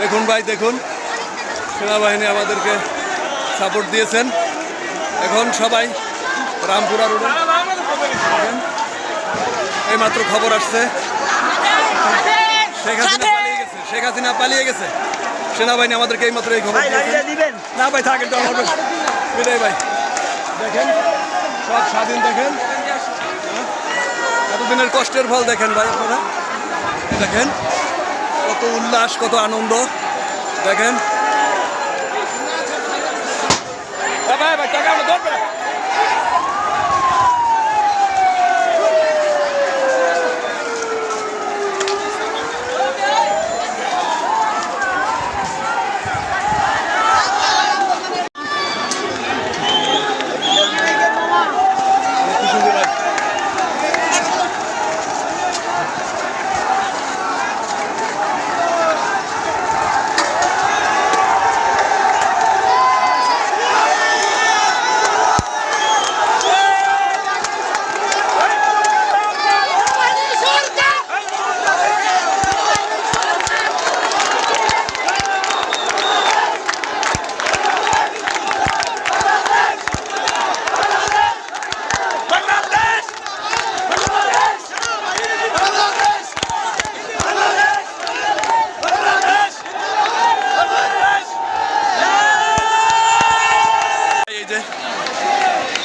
দেখুন ভাই দেখুন। সেনাবাহিনী আমাদেরকে সাপোর্ট দিয়েছেন। এখন সবাই রামপুরা রোডে এই মাত্র খবর আসছে। শেখ হাসিনা পালিয়ে গেছে শেখ হাসিনা পালিয়ে গেছে। সেনাবাহিনী আমাদেরকে এই মাত্র এই খবর না ভাই থাকেন তো বিদায় ভাই। দেখেন সব স্বাধীন দেখেন। হ্যাঁ? এতদিনের কষ্টের ফল দেখেন ভাই আপনারা। দেখেন। কত উল্লাস কত আনন্দ। দেখেন। টাকা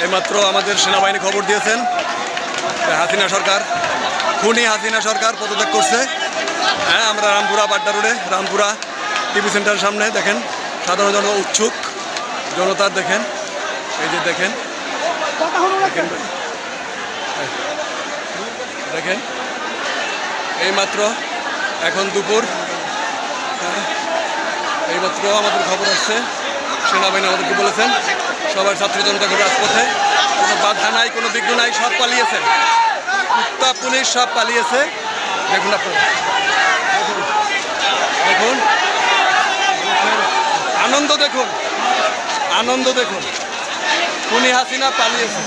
এইমাত্র আমাদের সেনাবাহিনী খবর দিয়েছেন হাসিনা সরকার খুনি হাসিনা সরকার পদত্যাগ করছে। হ্যাঁ আমরা রামপুরা বাড্ডা রোডে রামপুরা টিভি সেন্টারের সামনে দেখেন সাধারণ জনতা উৎসুক জনতার দেখেন এই যে দেখেন দেখেন এইমাত্র এখন দুপুর হ্যাঁ, এইমাত্র আমাদের খবর আসছে সেনাবাহিনী আমাদেরকে বলেছেন সবার ছাত্র করে রাজপথে। কোনো বাধা নাই, কোনো বিঘ্ন নাই, সব পালিয়েছে। কুত্তা, পুলিশ সব পালিয়েছে। দেখুন আপনারা। দেখুন দেখুন। আনন্দ দেখুন। আনন্দ দেখুন। খুনি হাসিনা পালিয়েছে।